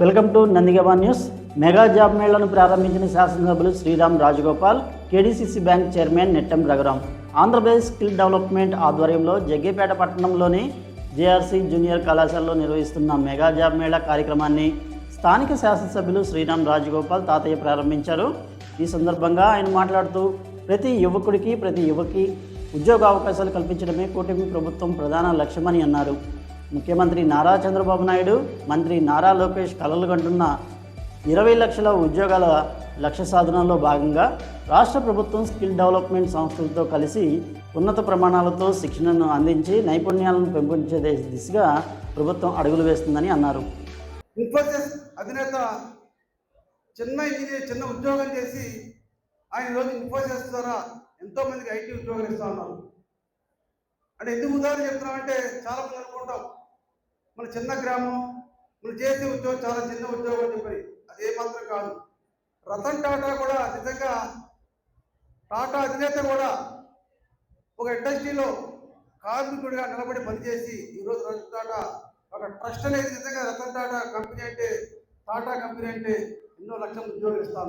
Welcome to Nandigama news. Mega job మేళను ప్రారంభించిన శాసనసభ్యులు Sriram Rajagopal KDCC bank chairman Nettam Raghuram Andhra Pradesh skill development ఆధ్వర్యంలో జగ్గేపేట పట్టణంలోని JRC junior కళాశాలలో నిర్వహిస్తున్న mega job Mela కార్యక్రమాన్ని స్థానిక శాసనసభ్యులు శ్రీరామ్ రాజగోపాల్ తాతయ్య ప్రారంభించారు. ఈ సందర్భంగా ఆయన మాట్లాడుతూ ప్రతి యువకుడికి ప్రతి యువకి ఉద్యోగ అవకాశాలు కల్పించడమే కూటమి ప్రభుత్వం ప్రధాన లక్ష్యమని అన్నారు. ముఖ్యమంత్రి నారా చంద్రబాబు నాయుడు మంత్రి నారా లోకేష్ కలలు కంటున్న ఇరవై లక్షల ఉద్యోగాల లక్ష్య సాధనలో భాగంగా రాష్ట్ర ప్రభుత్వం స్కిల్ డెవలప్మెంట్ సంస్థలతో కలిసి ఉన్నత ప్రమాణాలతో శిక్షణను అందించి నైపుణ్యాలను పెంపొందించే దిశగా ప్రభుత్వం అడుగులు వేస్తుందని అన్నారు. ఇన్ఫోసిస్ అధినేత చిన్న ఇంజనీర్ చిన్న ఉద్యోగం చేసి ఆయన రోజు ఇన్ఫోసిస్ ద్వారా ఎంతో మందికి ఐటీ ఉద్యోగాలు ఇస్తా ఉన్నారు. అంటే ఎందుకు ఉదాహరణ చెప్తున్నామంటే చాలా మంది అనుకుంటాం. మన చిన్న గ్రామం మనం చేసే ఉద్యోగం చాలా చిన్న ఉద్యోగం అని చెప్పి. అదే మాత్రం కాదు. రతన్ టాటా కూడా నిజంగా టాటా అధినేత కూడా ఒక ఇండస్ట్రీలో కార్మికుడిగా నిలబడి పనిచేసి ఈరోజు రతన్ టాటా ఒక ట్రస్ట్ అనేది నిజంగా రతన్ టాటా కంపెనీ అంటే టాటా కంపెనీ అంటే ఎన్నో లక్షల ఉద్యోగం ఇస్తా